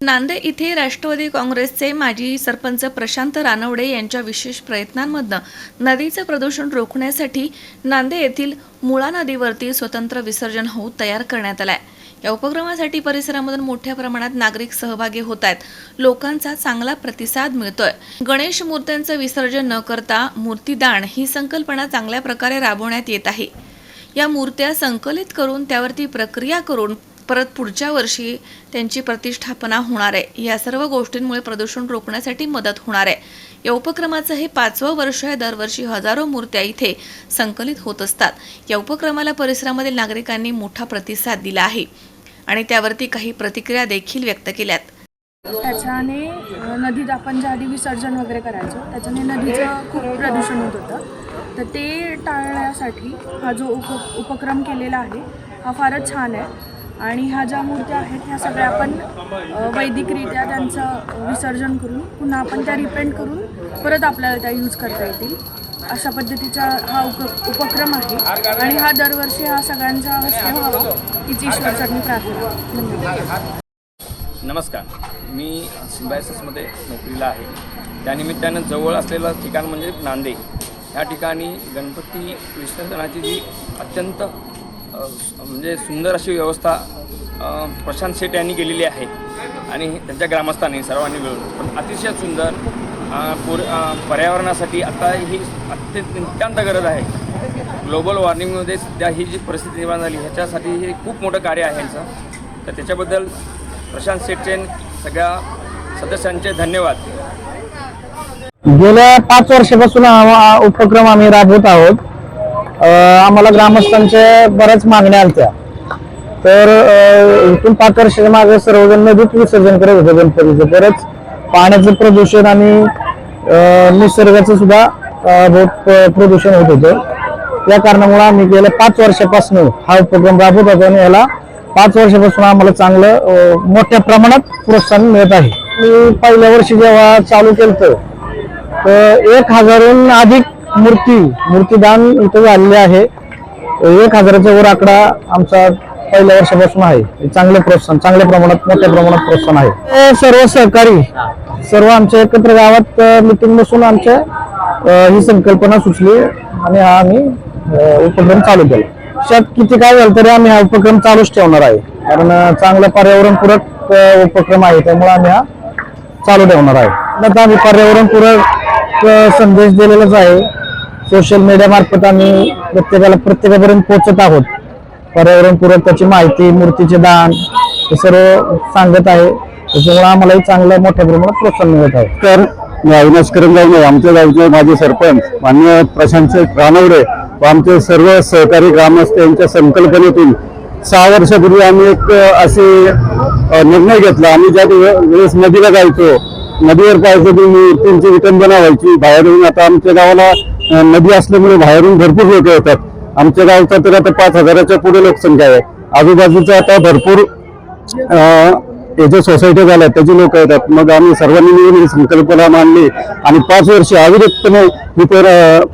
नांदेड इथे राष्ट्रवादी काँग्रेसचे माजी सरपंच प्रशांत रानवडे यांच्या विशेष प्रयत्नांमधनं नदीचं प्रदूषण रोखण्यासाठी नांदेड येथील मुळा नदीवरती स्वतंत्र विसर्जन होऊ तयार करण्यात आलाय. या उपक्रमासाठी परिसरामधून मोठ्या प्रमाणात नागरिक सहभागी होत आहेत. लोकांचा चांगला प्रतिसाद मिळतोय. गणेश मूर्त्यांचं विसर्जन न करता मूर्तीदान ही संकल्पना चांगल्या प्रकारे राबवण्यात येत आहे. या मूर्त्या संकलित करून त्यावरती प्रक्रिया करून परत पुढच्या वर्षी त्यांची प्रतिष्ठापना होणार आहे. या सर्व गोष्टींमुळे प्रदूषण रोखण्यासाठी मदत होणार आहे. या उपक्रमाचं हे पाचवं वर्ष आहे. दरवर्षी हजारो मूर्त्या इथे संकलित होत असतात. या उपक्रमाला परिसरामधील नागरिकांनी मोठा प्रतिसाद दिला आहे. आणि त्यावरती काही प्रतिक्रिया देखील व्यक्त केल्यात. त्याच्याने नदीत आपण ज्या आधी विसर्जन वगैरे करायचो त्याच्याने नदीचं खूप प्रदूषण होत होतं. तर ते टाळण्यासाठी हा जो उप उपक्रम केलेला आहे हा फारच छान आहे. आणि ह्या ज्या मूर्त्या आहेत ह्या सगळ्या आपण वैदिकरित्या त्यांचं विसर्जन करून पुन्हा आपण त्या रिपेंट करून परत आपल्याला त्या यूज करता येतील. अशा पद्धतीचा हा उप उपक्रम आहे. आणि हा दरवर्षी हा सगळ्यांचा हस्ते व्हावा हीच ईश्वरचरणी प्रार्थना. धन्यवाद. नमस्कार. मी सिम्बायसिसमध्ये नोकरीला आहे. त्यानिमित्तानं जवळ असलेलं ठिकाण म्हणजे नांदे या ठिकाणी गणपती विसर्जनाची जी अत्यंत म्हणजे सुंदर अशी व्यवस्था प्रशांत शेट यांनी केलेली आहे. आणि त्यांच्या ग्रामस्थांनी सर्वांनी मिळून. पण अतिशय सुंदर पुर पर्यावरणासाठी आता ही अत्यंत नित्यांत गरज आहे. ग्लोबल वॉर्मिंगमध्ये सध्या ही जी परिस्थिती निर्माण झाली ह्याच्यासाठी हे खूप मोठं कार्य आहे यांचं. तर त्याच्याबद्दल प्रशांत शेटचे सगळ्या सदस्यांचे धन्यवाद. गेल्या पाच वर्षापासून उपक्रम आम्ही राबवत आहोत. आम्हाला ग्रामस्थांच्या बऱ्याच मागण्या आल्या तर इथून पाच वर्षाच्या मागे सर्वजण नदीत विसर्जन करत होतं गणपतीचं. बरंच पाण्याचं प्रदूषण आणि निसर्गाचं सुद्धा बहुत प्रदूषण होत होतं. त्या कारणामुळे आम्ही गेल्या पाच वर्षापासून हा उपक्रम राबवत होतो आणि याला पाच वर्षापासून आम्हाला चांगलं मोठ्या प्रमाणात प्रोत्साहन मिळत आहे. मी पहिल्या वर्षी जेव्हा चालू केलं तर एक हजारहून अधिक मूर्ती मूर्तीदान इथं झालेले आहे. एक हजाराच्या वर आकडा आमचा पहिल्या वर्षापासून आहे. चांगले प्रोत्साहन चांगल्या प्रमाणात मोठ्या प्रमाणात प्रोत्साहन आहे. सर्व सहकारी सर्व आमच्या एकत्र गावात मिटिंग बसून आमच्या ही संकल्पना सुचली आणि हा आम्ही उपक्रम चालू केला. शेत किती काय झालं तरी आम्ही हा उपक्रम चालूच ठेवणार आहे. कारण चांगला पर्यावरणपूरक उपक्रम आहे. त्यामुळे आम्ही हा चालू ठेवणार आहे. आता आम्ही पर्यावरणपूरक संदेश दिलेलाच आहे. सोशल मीडिया मार्फत आम्ही प्रत्येकाला प्रत्येकापर्यंत पोहोचत आहोत. पर्यावरणपूरक त्याची माहिती मूर्तीचे दान हे सर्व सांगत आहे. त्याच्यामुळे आम्हालाही चांगलं मोठ्या प्रमाणात प्रोत्साहन मिळत आहे. तर मी अविनाश करंगावणे आमच्या गावचे माझे सरपंच मान्य प्रशांत रानवडे व आमचे सर्व सहकारी ग्रामस्थ यांच्या संकल्पनेतून सहा वर्षापूर्वी आम्ही एक असे निर्णय घेतला. आम्ही ज्या वेळेस नदीला जायचो नदीवर पाहायचो ती मूर्तींची विटंबना व्हायची. बाहेरून आता आमच्या गावाला नदी असल्यामुळे बाहेरून भरपूर लोक येतात. आमच्या गावचा तर आता पाच हजाराच्या पुढे लोकसंख्या आहे. आजूबाजूचा आता भरपूर हे जे सोसायटी झाल्या त्याची लोक येतात. मग आम्ही सर्वांनी मिळून ही संकल्पना मांडली आणि पाच वर्ष अविरतपणे ही पर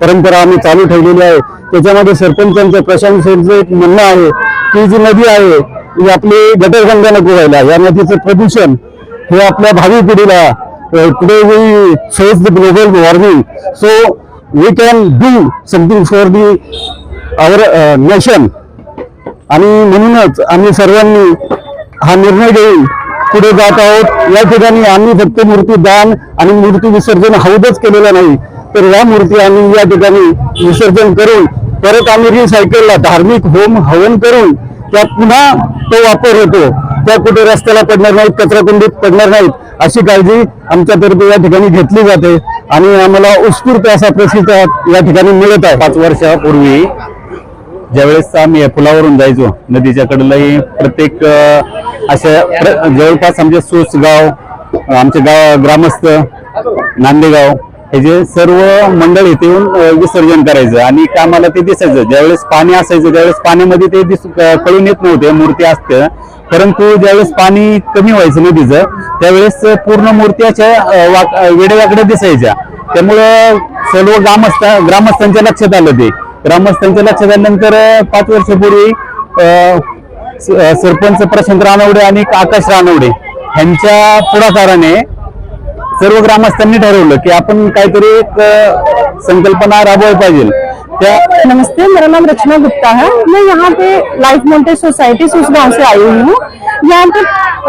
परंपरा आम्ही चालू ठेवलेली आहे. त्याच्यामध्ये सरपंचांचं प्रशांत शेठचं एक म्हणणं आहे की जी नदी आहे ही आपली गटरगंगा नको व्हायला या नदीचं प्रदूषण हे आपल्या भावी पिढीला today we face the global warming so we can do something for the our nation. आणि म्हणूनच आम्ही सर्वांनी हा निर्णय घेऊन पुढे जात आहोत. या ठिकाणी आम्ही फक्त मूर्ती दान आणि मूर्ती विसर्जन हौदच केलेलं नाही. तर या मूर्ती आम्ही या ठिकाणी विसर्जन करून परत आम्ही रिसायकलला धार्मिक होम हवन करून त्या पुन्हा तो वापर होतो. त्या कुठे रस्त्याला पडणार नाहीत कचराकुंडीत पडणार नाहीत अशी काळजी आमच्यातर्फे या ठिकाणी घेतली जाते. आणि आम्हाला उत्स्फूर्त असा प्रतिसाद या ठिकाणी मिळत आहे. पाच वर्षापूर्वी ज्यावेळेस आम्ही या पुलावरून जायचो नदीच्या कडेलाही प्रत्येक अशा प्र- जवळपास आमचे सोस गाव आमचे गाव ग्रामस्थ नांदेगाव हे जे सर्व मंडळ इथे येऊन विसर्जन करायचं आणि आम्हाला ते दिसायचं. ज्यावेळेस पाणी असायचं त्यावेळेस पाण्यामध्ये ते दिस कळून येत नव्हते मूर्ती असते. परंतु ज्यावेळेस पाणी कमी व्हायचं नदीचं त्यावेळेस पूर्ण मूर्त्याच्या वाक- वेडेवाकड्या दिसायच्या. त्यामुळं सर्व ग्रामस्थ ग्रामस्थांच्या लक्षात आलं ते. ग्रामस्थांच्या लक्षात आल्यानंतर पाच वर्षापूर्वी अं, सरपंच प्रशांत रानवडे आणि आकाश रानवडे यांच्या पुढाकाराने सर्व ग्रामस्थांनी ठरवलं की आपण काहीतरी एक संकल्पना राबवायला पाहिजे. त्या नमस्ते मेरा नाम रचना गुप्ता है. मैं यहाँ पे लाइफ मोन्टेज सोसाइटी से उस गाँव से आई हुई हूँ. यहाँ पे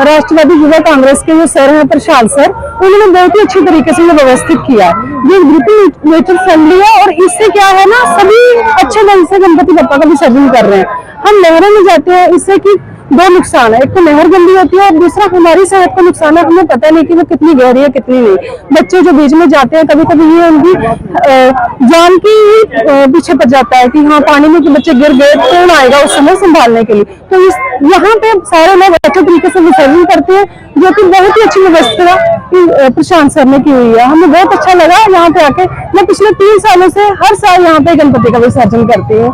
राष्ट्रवादी युवा कांग्रेस के जो सर हैं, प्रशांत सर, उन्होंने बहुत ही अच्छी तरीके से व्यवस्थित किया। ये बिल्कुल नेचर फ्रेंडली है और इससे क्या है ना, सभी अच्छे ढंग से गणपति बप्पा का विसर्जन कर रहे हैं। हम नहरों में जाते हैं, इससे कि दो नुकसान है। एक तो नहर गंदी होती है और दूसरा हमारी सेहत को नुकसान है। हमें पता नहीं कि वो कितनी गहरी है कितनी नहीं। बच्चे जो बीच में जाते हैं कभी कभी ये उनकी जान की ही, पीछे पड़ जाता है कि हाँ पानी में बच्चे गिर गए कौन आएगा उस समय संभालने के लिए? तो इस यहाँ पे सारे लोग अच्छे तरीके से विसर्जन करते हैं जो कि बहुत ही अच्छी व्यवस्था प्रशांत सर ने की हुई है। हमें बहुत अच्छा लगा यहाँ पे आके। मैं पिछले तीन सालों से हर साल यहाँ पे गणपति का विसर्जन करती हूँ।